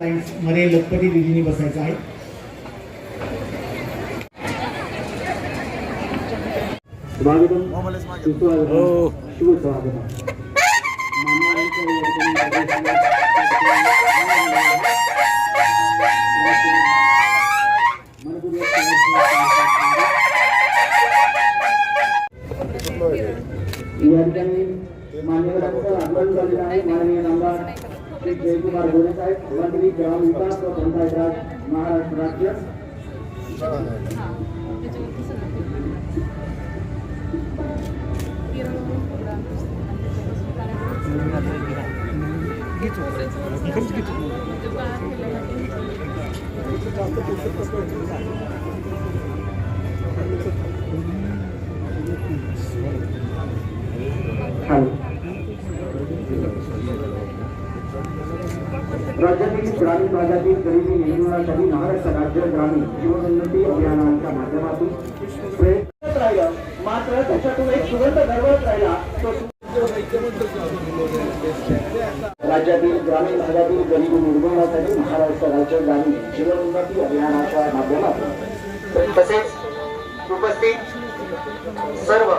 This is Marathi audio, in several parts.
मध्ये लखपती दिदींनी बसायचं आहे या ठिकाणी मनपूर्वक या झालेलं आहे माननीय नामदार श्री जयकुमार गोरे साहेब मंत्री ग्राम विकास व पंचायत राज महाराष्ट्र राज्य राज्यातील ग्रामीण भागातील गरिबी निर्मूलनासाठी महाराष्ट्र राज्य ग्रामीण जीवनोन्नती अभियानाच्या माध्यमातून राहिलं. मात्र त्याच्यातून एक सुगंध दरवळत राहिला. तो राज्यातील ग्रामीण भागातील गरिबी निर्मूलनासाठी महाराष्ट्र राज्य ग्रामीण जीवनोन्नती अभियानाच्या माध्यमातून तसेच उपस्थित सर्व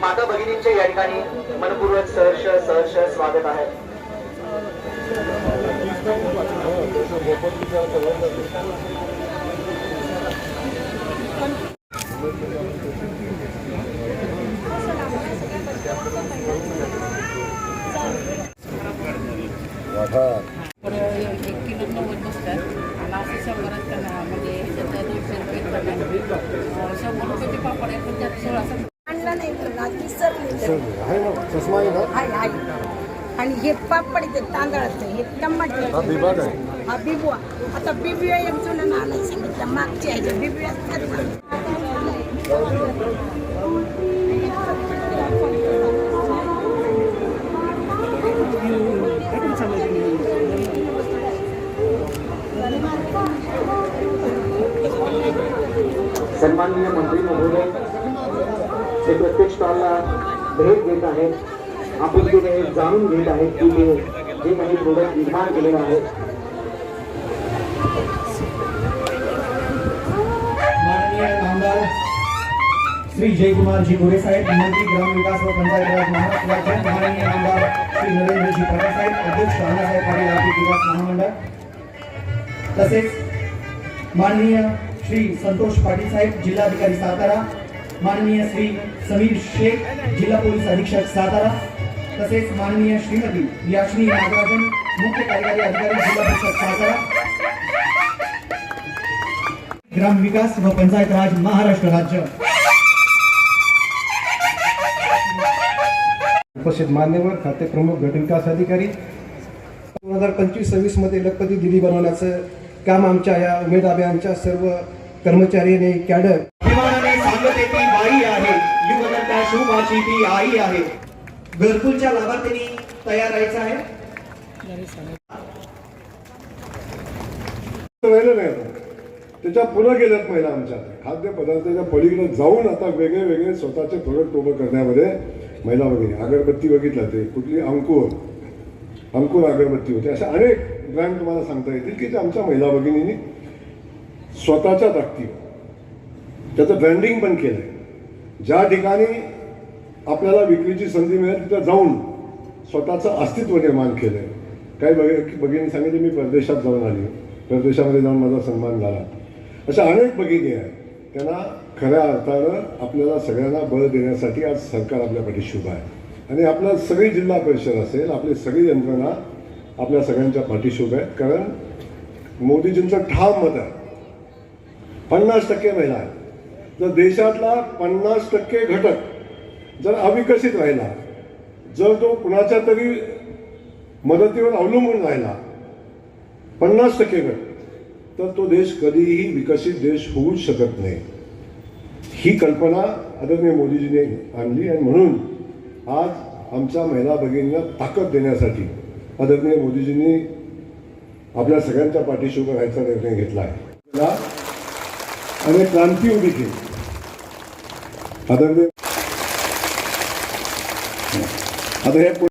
माता भगिनींचे या ठिकाणी मनपूर्वक सहर्ष सहर्ष स्वागत आहे. आणला नाही चष्मा आहे ना? आणि हे पापड ते तांदळाचं हे टमाटर हा हा बिबुआ आता बिबिया एक जुनं आणायला सांगितलं. मागच्या ह्याच्या बिबिया सन्माननीय मंत्री महोदय हे प्रत्येक स्टॉलला भेट देत आहेत. आपण ते जाणून घेत आहेत की ते जे काही प्रोडक्ट निर्माण केलेलं आहे. माननीय आमदार श्री जयकुमारजी गोरे साहेब मंत्री ग्राम विकास व पंचायत राज महाराष्ट्र माननीय आमदार श्री नरेंद्रजी पटेल साहेब अध्यक्ष अण्णासाहेब पाटील आर्थिक विकास महामंडळ. तसेच माननीय श्री संतोष पाटील साहेब जिल्हाधिकारी सातारा. माननीय श्री समीर शेख जिल्हा पोलीस अधीक्षक सातारा. तसेच माननीय श्रीमती याश्नी नागराजन मुख्य कार्यकारी अधिकारी जिल्हा परिषद सातारा ग्राम विकास व पंचायत राज महाराष्ट्र राज्य. उपस्थित मान्यवर खाते प्रमुख गट विकास अधिकारी दोन हजार पंचवीस सव्वीसमध्ये लखपती दिदी बनवण्याचं काम आमच्या या उमेद अभियानच्या सर्व कर्मचारी आणि कॅडर. अभिमानाने सांगते ती बाई आहे. शुभाची ती आई आहे. घरकुलच्या लाभार्थ्यांनी तयार राहायचं आहे. राहिलं नाही आता. त्याच्या पुढं गेल्यात महिला आमच्या. खाद्यपदार्थाच्या पलीकडे जाऊन आता वेगळे वेगळे स्वतःचे प्रोडक्ट उभं करण्यामध्ये महिला वगैरे अगरबत्ती बघितलं ते. कुठली अंकुर. अंकुर अगरबत्ती होती. अशा अनेक ब्रँड तुम्हाला सांगता येतील की ते आमच्या महिला भगिनींनी स्वतःच्या ताकदीवर त्याचं ब्रँडिंग पण केलं आहे ज्या ठिकाणी आपल्याला विक्रीची संधी मिळेल तिथं जाऊन स्वतःचं अस्तित्व निर्माण केलं आहे काही बघ भगिनी सांगितले मी परदेशात जाऊन आली. परदेशामध्ये जाऊन माझा सन्मान झाला. अशा अनेक भगिनी आहेत. त्यांना खऱ्या अर्थानं आपल्याला सगळ्यांना बळ देण्यासाठी आज सरकार आपल्या पाठीशी उभं आहे. आणि आपला सगळी जिल्हा परिषद असेल आपली सगळी यंत्रणा आपल्या सगळ्यांच्या पाठीशी उभ्या आहेत. कारण मोदीजींचं ठाम मत आहे. पन्नास टक्के महिला आहेत. तर देशातला पन्नास टक्के घटक जर अविकसित राहिला जर तो कुणाच्या तरी मदतीवर अवलंबून राहिला पन्नास टक्के गट तर तो देश कधीही विकसित देश होऊच शकत नाही. ही कल्पना आदरणीय मोदीजीने आणली आणि म्हणून आज आमच्या महिला भगिनींना ताकद देण्यासाठी आदरणीय मोदीजींनी आपल्या सगळ्यांच्या पाठीशी उभं राहायचा निर्णय घेतला आहे. आणि क्रांती उभी केली. आदरणीय आता हे